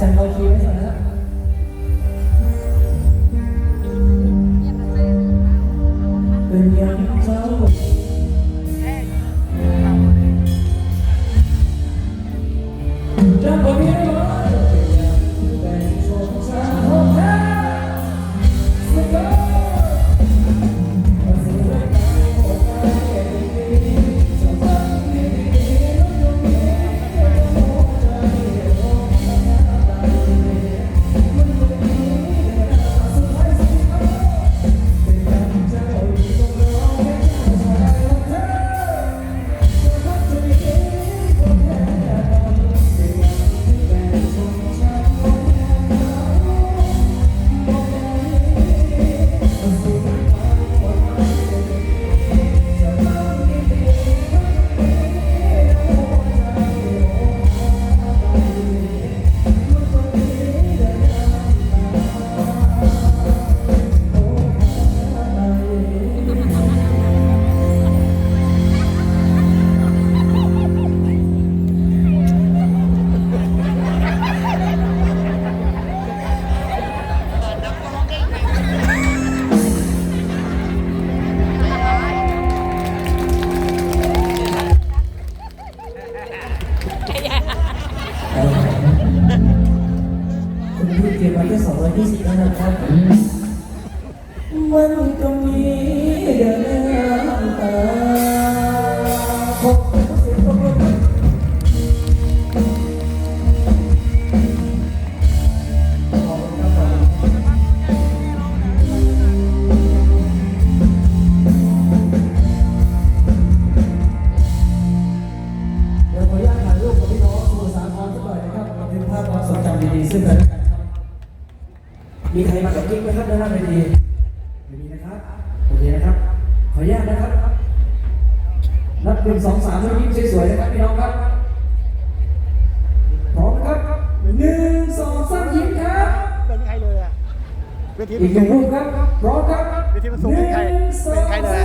จารย์เราคีย์ไว้ก่อนนะครับเป็นยังเจ้า คุณพี่เก็บไว้แค่สองร้อยยี่สิบนะครับมันก็มีเดินน้ำตา ซึ่งกันและกันครับ มีใครมากับกิ๊กไหมครับด้านหน้าเวทีไม่มีนะครับ โอเคนะครับ ขออนุญาตนะครับ นับหนึ่งสองสามแล้วยิ้มสวยๆนะครับพี่น้องครับ พร้อมนะครับหนึ่งสองสามยิ้มครับ เป็นใครเลยอะเวทีอีกหนึ่งรูปครับ พร้อมครับเวทีมันสูงหเป็นึ่นใครงสอเป็นงใครเลย